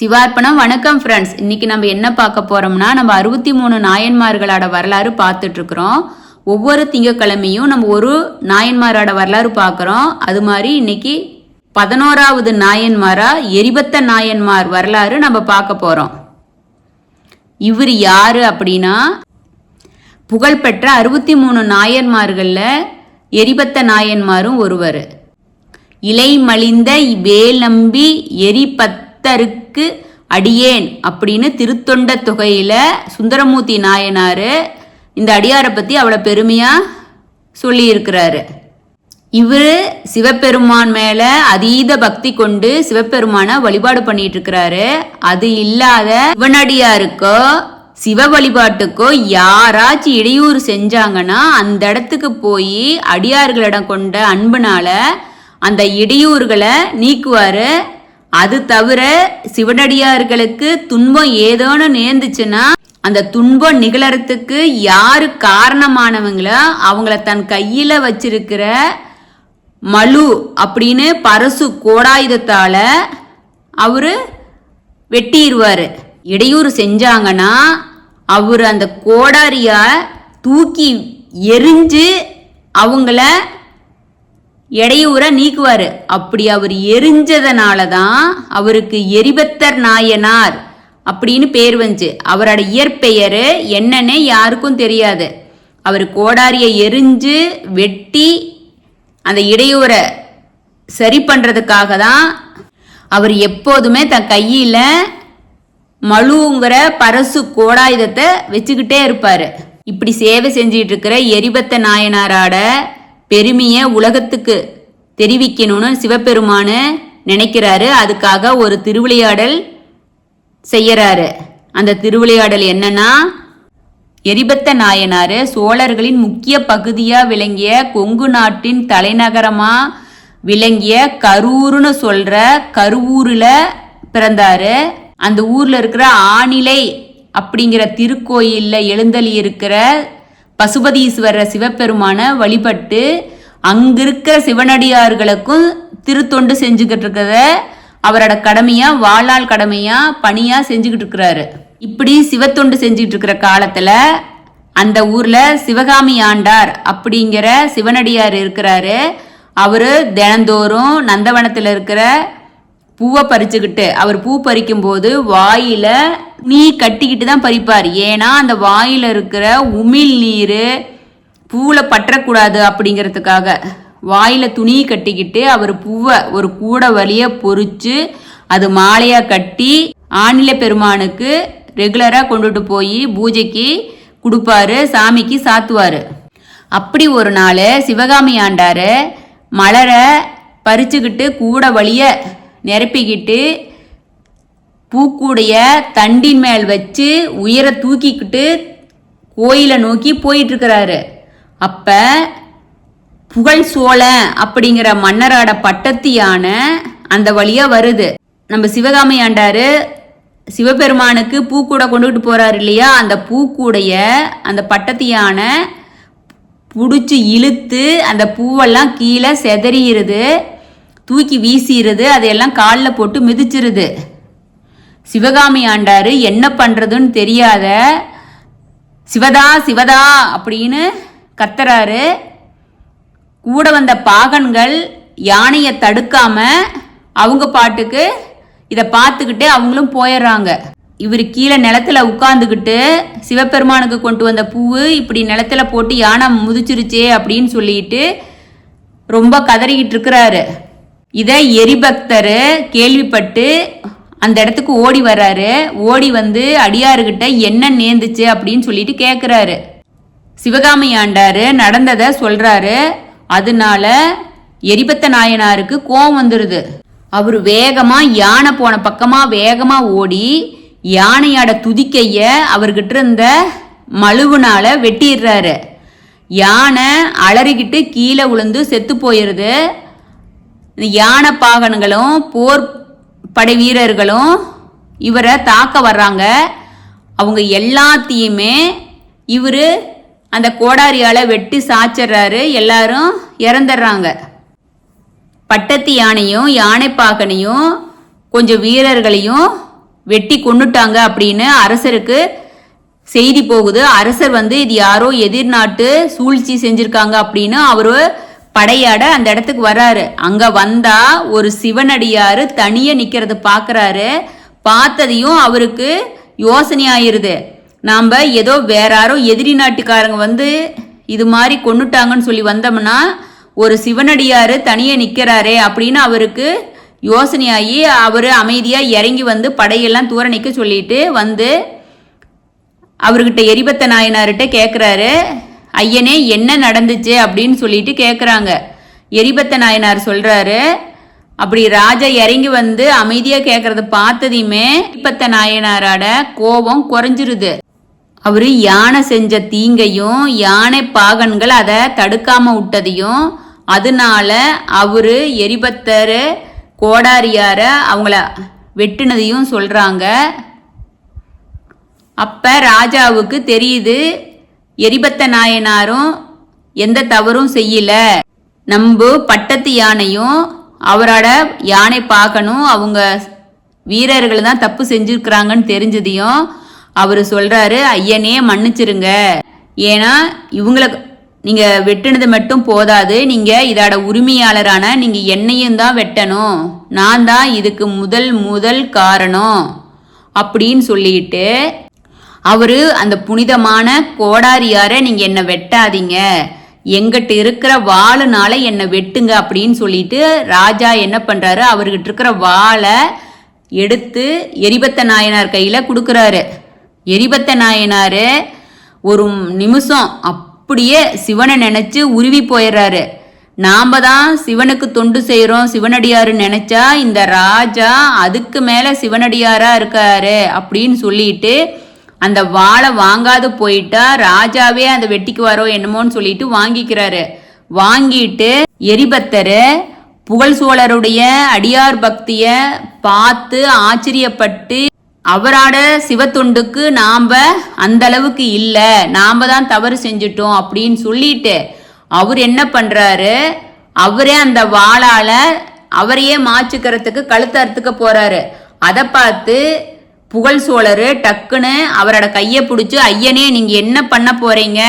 சிவார்ப்பணம். வணக்கம் ஃப்ரெண்ட்ஸ் இன்னைக்கு நம்ம என்ன பார்க்க போறோம்னா நம்ம அறுபத்தி மூணு நாயன்மார்களோட வரலாறு பார்த்துட்டு இருக்கிறோம் ஒவ்வொரு திங்கக்கிழமையும் நம்ம ஒரு நாயன்மாரோட வரலாறு பார்க்குறோம். அது மாதிரி இன்னைக்கு பதினோராவது நாயன்மாரா எரிபத்த நாயன்மார் வரலாறு நம்ம பார்க்க போறோம். இவர் யாரு அப்படின்னா புகழ்பெற்ற அறுபத்தி மூணு நாயன்மார்களில் எரிபத்த நாயன்மாரும் ஒருவர். இலை மலிந்த வேல் நம்பி பக்தருக்கு அடியேன் அப்படின்னு திருத்தொண்ட தொகையில் சுந்தரமூர்த்தி நாயனார் இந்த அடியாரை பற்றி அவ்வளோ பெருமையாக சொல்லியிருக்கிறாரு. இவர் சிவபெருமான் மேலே அதீத பக்தி கொண்டு சிவபெருமானை வழிபாடு பண்ணிட்டு இருக்கிறாரு அது இல்லாத சிவனடியாருக்கோ சிவ வழிபாட்டுக்கோ யாராச்சும் இடையூறு செஞ்சாங்கன்னா அந்த இடத்துக்கு போய் அடியார்களிடம் கொண்ட அன்புனால அந்த இடையூறுகளை நீக்குவார். அது தவிர சிவனடியார்களுக்கு துன்பம் ஏதோன்னு நேர்ந்துச்சுன்னா அந்த துன்பம் நிகழறதுக்கு யாரு காரணமானவங்களோ அவங்கள தன் கையில வச்சிருக்கிற மலு அப்படின்னு பரசு கோடாயுதத்தால அவரு வெட்டிடுவாரு. இடையூறு செஞ்சாங்கன்னா அவர் அந்த கோடாரியா தூக்கி எரிஞ்சு அவங்கள இடையூற நீக்குவார். அப்படி அவர் எரிஞ்சதுனால தான் அவருக்கு எரிபத்தர் நாயனார் அப்படின்னு பேர் வந்துச்சு. அவரோட இயற்பெயர் என்னன்னே யாருக்கும் தெரியாது. அவர் கோடாரியை எரிஞ்சு வெட்டி அந்த இடையூரை சரி பண்ணுறதுக்காக தான் அவர் எப்போதுமே தன் கையில் மழுங்கிற பரசு கோடாயுதத்தை வச்சுக்கிட்டே இருப்பார். இப்படி சேவை செஞ்சிட்டு இருக்கிற எரிபத்த நாயனாரோட பெருமையை உலகத்துக்கு தெரிவிக்கணும்னு சிவபெருமானு நினைக்கிறாரு. அதுக்காக ஒரு திருவிளையாடல் செய்யறாரு. அந்த திருவிளையாடல் என்னன்னா எரிபத்த நாயனார் சோழர்களின் முக்கிய பகுதியாக விளங்கிய கொங்கு நாட்டின் தலைநகரமாக விளங்கிய கரூர்னு சொல்கிற கருவூரில் பிறந்தார். அந்த ஊரில் இருக்கிற ஆணிலை அப்படிங்கிற திருக்கோயிலில் எழுந்தள்ளி இருக்கிற பசுபதீஸ்வரர் சிவபெருமான வழிபட்டு அங்கிருக்கிற சிவனடியார்களுக்கும் திருத்தொண்டு செஞ்சுக்கிட்டு இருக்கிறத அவரோட கடமையா வாழால் கடமையா பணியா செஞ்சுக்கிட்டு இருக்கிறாரு. இப்படி சிவத்தொண்டு செஞ்சுக்கிட்டு இருக்கிற காலத்துல அந்த ஊர்ல சிவகாமி ஆண்டார் அப்படிங்கிற சிவனடியார் இருக்கிறாரு. அவரு தினந்தோறும் நந்தவனத்தில் இருக்கிற பூவை பறிச்சுக்கிட்டு அவர் பூ பறிக்கும் போது வாயில நீ கட்டிக்கிட்டு தான் பறிப்பார். ஏன்னா அந்த வாயில இருக்கிற உமிழ் நீர் பூவில் பற்றக்கூடாது அப்படிங்கிறதுக்காக. வாயில துணி கட்டிக்கிட்டு அவர் பூவை ஒரு கூட வழிய பொறிச்சு அது மாலையா கட்டி ஆணில பெருமானுக்கு ரெகுலராக கொண்டுட்டு போய் பூஜைக்கு கொடுப்பாரு சாமிக்கு சாத்துவார். அப்படி ஒரு நாள் சிவகாமி ஆண்டாரு மலரை பறிச்சுக்கிட்டு கூட வழிய நிரப்பிக்கிட்டு பூக்கூடைய தண்டின் மேல் வச்சு உயர தூக்கிக்கிட்டு கோயிலை நோக்கி போயிட்டுருக்கிறாரு. அப்போ புகழ் சோழன் அப்படிங்கிற மன்னரோட பட்டத்தியான அந்த வழியாக வருது. நம்ம சிவகாமி ஆண்டாரு சிவபெருமானுக்கு பூக்கூடை கொண்டுகிட்டு போகிறாரு இல்லையா? அந்த பூக்கூடைய அந்த பட்டத்தியான பிடிச்சி இழுத்து அந்த பூவெல்லாம் கீழே செதறிடுது தூக்கி வீசிடுது அதையெல்லாம் காலில் போட்டு மிதிச்சிருது. சிவகாமி ஆண்டாரு என்ன பண்ணுறதுன்னு தெரியாத சிவதா சிவதா அப்படின்னு கத்துறாரு. கூட வந்த பாகன்கள் யானையை தடுக்காம அவங்க பாட்டுக்கு இதை பார்த்துக்கிட்டு அவங்களும் போயிடுறாங்க. இவர் கீழே நிலத்துல உட்காந்துக்கிட்டு சிவபெருமானுக்கு கொண்டு வந்த பூவு இப்படி நிலத்துல போட்டு யானை முதிச்சிருச்சே அப்படின்னு சொல்லிட்டு ரொம்ப கதறிக்கிட்டு இருக்கிறாரு. இதை எரிபக்தர் கேள்விப்பட்டு அந்த இடத்துக்கு ஓடி வர்றாரு. ஓடி வந்து அடியாருக்கிட்ட என்ன நேர்ந்துச்சு அப்படின்னு சொல்லிட்டு கேட்குறாரு சிவகாமி ஆண்டாரு நடந்ததை சொல்றாரு. அதனால எரிபத்த நாயனாருக்கு கோவம் வந்துடுது அவர் வேகமா யானை போன பக்கமா வேகமா ஓடி யானையோட துதிக்கைய அவர்கிட்ட இருந்த மழுவுனால வெட்டிடுறாரு. யானை அலறிக்கிட்டு கீழே விழுந்து செத்து போயிடுது இந்த யானை பாகன்களும் போர் படை வீரர்களும் இவரை தாக்க வர்றாங்க. அவங்க எல்லாத்தையுமே இவர் அந்த கோடாரியால் வெட்டி சாச்சிட்றாரு. எல்லாரும் இறந்துடுறாங்க. பட்டத்து யானையும் யானைப்பாகனையும் கொஞ்சம் வீரர்களையும் வெட்டி கொண்டுட்டாங்க அப்படின்னு அரசருக்கு செய்தி போகுது. அரசர் வந்து இது யாரோ எதிர்நாட்டு சூழ்ச்சி செஞ்சுருக்காங்க அப்படின்னு அவர் படையாட அந்த இடத்துக்கு வராரு. அங்க வந்தா ஒரு சிவனடியாரு தனியா நிக்கிறது பாக்குறாரு. பார்த்ததையும் அவருக்கு யோசனை ஆயிருது. நாம ஏதோ வேற யாரோ எதிரி நாட்டுக்காரங்க வந்து இது மாதிரி கொண்டுட்டாங்கன்னு சொல்லி வந்தோம்னா ஒரு சிவனடியாரு தனியே நிக்கிறாரே அப்படின்னு அவருக்கு யோசனையாகி அவர் அமைதியாக இறங்கி வந்து படையெல்லாம் தூர நிக்க சொல்லிட்டு வந்து அவர்கிட்ட எரிபத்த நாயனார்கிட்ட கேட்குறாரு ஐயனே என்ன நடந்துச்சு அப்படின்னு சொல்லிட்டு கேட்குறாங்க எரிபத்த நாயனார் சொல்கிறாரு அப்படி ராஜா இறங்கி வந்து அமைதியாக கேட்குறத பார்த்ததையுமே எரிபத்த நாயனாரோட கோபம் குறைஞ்சிருது. அவர் யானை செஞ்ச தீங்கையும் யானை பாகன்கள் அதை தடுக்காமல் விட்டதையும் அதனால அவர் எரிபத்தர் கோடாரியார அவங்கள வெட்டினதையும் சொல்கிறாங்க அப்போ ராஜாவுக்கு தெரியுது எரிபத்த நாயனாரும் எந்த தவறும் செய்யல. நம்பு பட்டத்து யானையும் அவரோட யானை பார்க்கணும். அவங்க வீரர்கள் தான் தப்பு செஞ்சுருக்கிறாங்கன்னு தெரிஞ்சதையும் அவர் சொல்கிறாரு ஐயனே மன்னிச்சிருங்க. ஏன்னா இவங்கள நீங்கள் வெட்டினது மட்டும் போதாது. நீங்கள் இதோட உரிமையாளரான நீங்கள் என்னையும் தான் வெட்டணும். நான் தான் இதுக்கு முதல் முதல் காரணம் அப்படின்னு சொல்லிட்டு அவரு அந்த புனிதமான கோடாரியார நீங்க என்ன வெட்டாதீங்க. எங்கிட்ட இருக்கிற வாளுனால என்னை வெட்டுங்க அப்படின்னு சொல்லிட்டு ராஜா என்ன பண்றாரு? அவர்கிட்ட இருக்கிற வாளை எடுத்து எரிபத்த நாயனார் கையில கொடுக்குறாரு. எரிபத்த நாயனார் ஒரு நிமிஷம் அப்படியே சிவனை நினைச்சு உருவி போயிடுறாரு. நாம தான் சிவனுக்கு தொண்டு செய்கிறோம் சிவனடியாரு நினைச்சா இந்த ராஜா அதுக்கு மேல சிவனடியாரா இருக்காரு அப்படின்னு சொல்லிட்டு அந்த வாளை வாங்காது போயிட்டா ராஜாவே அந்த வெட்டிக்கு வரோ என்னமோன்னு சொல்லிட்டு வாங்கிக்கிறாரு. வாங்கிட்டு எரிபத்தரு புகழ் சோழருடைய அடியார் பக்திய பார்த்து ஆச்சரியப்பட்டு அவரோட சிவத்தொண்டுக்கு நாம அந்த அளவுக்கு இல்ல நாம தான் தவறு செஞ்சுட்டோம் அப்படின்னு சொல்லிட்டு அவர் என்ன பண்றாரு? அவரே அந்த வாளால அவரையே மாச்சுக்கிறதுக்கு கழுத்து அறுத்துக்க போறாரு. அதை பார்த்து புகழ் சோழர் டக்குன்னு அவரோட கையை பிடிச்சி ஐயனே நீங்கள் என்ன பண்ண போகிறீங்க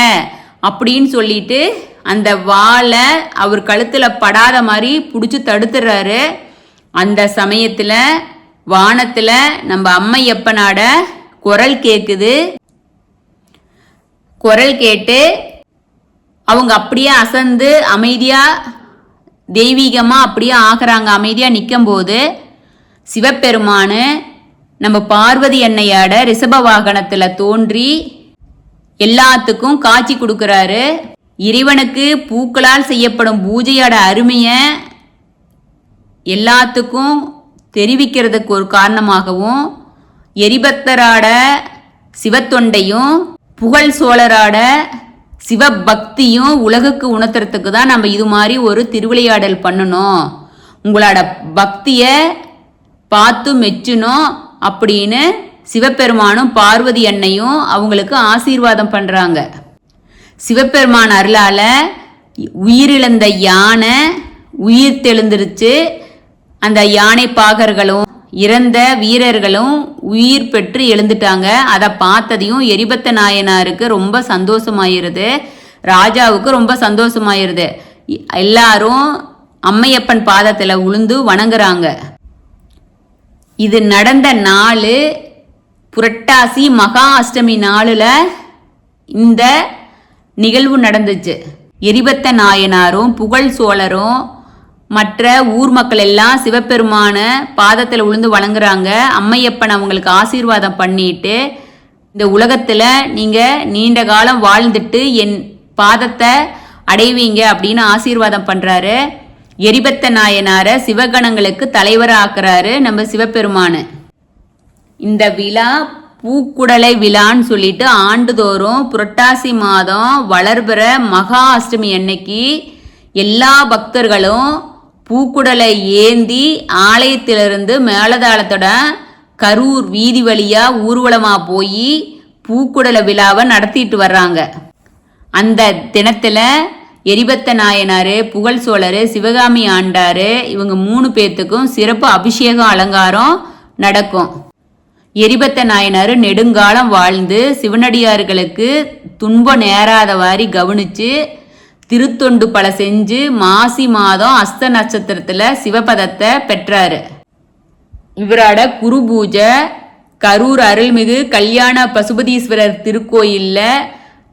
அப்படின்னு சொல்லிட்டு அந்த வாழை அவர் கழுத்தில் படாத மாதிரி பிடிச்சி தடுத்துடுறாரு அந்த சமயத்தில் வானத்தில் நம்ம அம்மையப்பனாட குரல் கேட்குது குரல் கேட்டு அவங்க அப்படியே அசந்து அமைதியாக தெய்வீகமாக அப்படியே ஆகிறாங்க. அமைதியாக நிற்கும் போது சிவபெருமானு நம்ம பார்வதி அன்னையோட ரிஷப வாகனத்துல தோன்றி எல்லாத்துக்கும் காட்சி கொடுக்கறாரு. இறைவனுக்கு பூக்களால் செய்யப்படும் பூஜையோட அருமைய எல்லாத்துக்கும் தெரிவிக்கிறதுக்கு ஒரு காரணமாகவும் எரிபக்தராட சிவத்தொண்டையும் புகழ் சோழராட சிவபக்தியும் உலகுக்கு உணர்த்துறதுக்கு தான் நம்ம இது மாதிரி ஒரு திருவிளையாடல் பண்ணணும். உங்களோட பக்தியை பார்த்து மெச்சணும் அப்படின்னு சிவபெருமானும் பார்வதி அன்னையும் அவங்களுக்கு ஆசீர்வாதம் பண்ணுறாங்க சிவபெருமான் அருளால் உயிரிழந்த யானை உயிர் தெழுந்துருச்சு. அந்த யானை பாகர்களும் இறந்த வீரர்களும் உயிர் பெற்று எழுந்துட்டாங்க. அதை பார்த்ததையும் எரிபத்த நாயனாருக்கு ரொம்ப சந்தோஷமாயிருது. ராஜாவுக்கு ரொம்ப சந்தோஷமாயிருது. எல்லாரும் அம்மையப்பன் பாதத்தில் உளுந்து வணங்குறாங்க. இது நடந்த நாள் புரட்டாசி மகா அஷ்டமி நாளில் இந்த நிகழ்வு நடந்துச்சு. எரிபத்த நாயனாரும் புகழ் சோழரும் மற்ற ஊர் மக்கள் எல்லாம் சிவபெருமான பாதத்தில் உளுந்து வழங்குறாங்க அம்மையப்பன் அவங்களுக்கு ஆசீர்வாதம் பண்ணிட்டு இந்த உலகத்தில் நீங்கள் நீண்ட காலம் வாழ்ந்துட்டு என் பாதத்தை அடைவீங்க அப்படின்னு ஆசீர்வாதம் பண்ணுறாரு எரிபத்த நாயனார சிவகணங்களுக்கு தலைவராக்குறாரு நம்ம சிவபெருமானு. இந்த விழா பூக்குடலை விழான்னு சொல்லிட்டு ஆண்டுதோறும் புரட்டாசி மாதம் வளர்பெற மகா அஷ்டமி அன்னைக்கு எல்லா பக்தர்களும் பூக்குடலை ஏந்தி ஆலயத்திலிருந்து மேலதாளத்தோட கரூர் வீதி வழியா ஊர்வலமா போய் பூக்குடலை விழாவை நடத்திட்டு வர்றாங்க. அந்த தினத்துல எரிபத்த நாயனாரு புகழ் சோழர் சிவகாமி ஆண்டாரு இவங்க மூணு பேர்த்துக்கும் சிறப்பு அபிஷேகம் அலங்காரம் நடக்கும். எரிபத்த நாயனார் நெடுங்காலம் வாழ்ந்து சிவனடியார்களுக்கு துன்பம் நேராதவாரி கவனிச்சு திருத்தொண்டு பல செஞ்சு மாசி மாதம் அஸ்த நட்சத்திரத்தில் சிவபதத்தை பெற்றாரு. இவரோட குரு பூஜை கரூர் அருள்மிகு கல்யாண பசுபதீஸ்வரர் திருக்கோயிலில்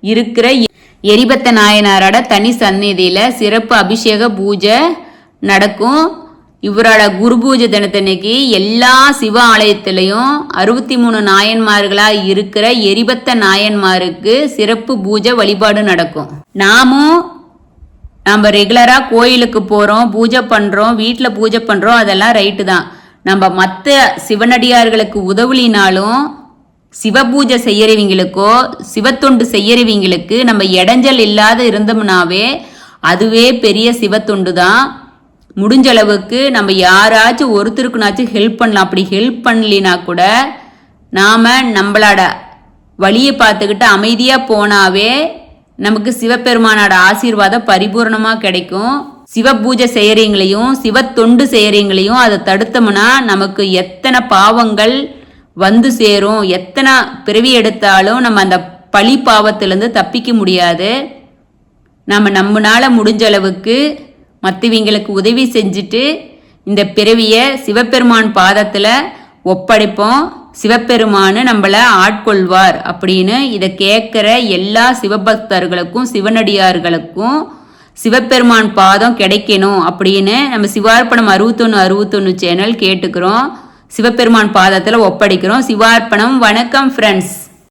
இருக்கிற எரிபத்த நாயனாரோட தனி சந்நிதியில சிறப்பு அபிஷேக பூஜை நடக்கும். இவரோட குரு பூஜை தினத்தன்னைக்கு எல்லா சிவ ஆலயத்திலையும் அறுபத்தி மூணு நாயன்மார்களா இருக்கிற எரிபத்த நாயன்மாருக்கு சிறப்பு பூஜை வழிபாடு நடக்கும். நாமும் நம்ம ரெகுலராக கோயிலுக்கு போகிறோம் பூஜை பண்ணுறோம் வீட்டில் பூஜை பண்ணுறோம் அதெல்லாம் ரைட்டு தான். நம்ம மற்ற சிவனடியார்களுக்கு உதவலினாலும் சிவ பூஜை செய்யறவங்களுக்கோ சிவத்தொண்டு செய்யறவங்களுக்கு நம்ம இடைஞ்சல் இல்லாத இருந்தோம்னாவே அதுவே பெரிய சிவத்தொண்டு தான் முடிஞ்ச அளவுக்கு நம்ம யாராச்சும் ஒருத்தருக்குனாச்சும் ஹெல்ப் பண்ணலாம். அப்படி ஹெல்ப் பண்ணலினா கூட நாம் நம்மளோட வழியை பார்த்துக்கிட்டு அமைதியாக போனாவே நமக்கு சிவபெருமானோட ஆசீர்வாதம் பரிபூர்ணமாக கிடைக்கும். சிவ பூஜை செய்யறீங்களையும் சிவ தொண்டு அதை தடுத்தோம்னா நமக்கு எத்தனை பாவங்கள் வந்து சேரும். எத்தனை பிறவி எடுத்தாலும் நம்ம அந்த பழி பாவத்திலேருந்து தப்பிக்க முடியாது. நம்ம நம்மளால முடிஞ்ச அளவுக்கு மற்றவங்களுக்கு உதவி செஞ்சுட்டு இந்த பிறவியை சிவபெருமான் பாதத்தில் ஒப்படைப்போம். சிவபெருமானு நம்மளை ஆட்கொள்வார் அப்படின்னு இதை கேட்குற எல்லா சிவபக்தர்களுக்கும் சிவனடியார்களுக்கும் சிவபெருமான் பாதம் கிடைக்கணும் அப்படின்னு நம்ம சிவார்ப்பணம் அறுபத்தொன்று அறுபத்தொன்று சேனல் கேட்டுக்கிறோம். சிவபெருமான் பாதத்தில் ஒப்படைக்கிறோம். சிவார்ப்பணம். வணக்கம் ஃப்ரெண்ட்ஸ்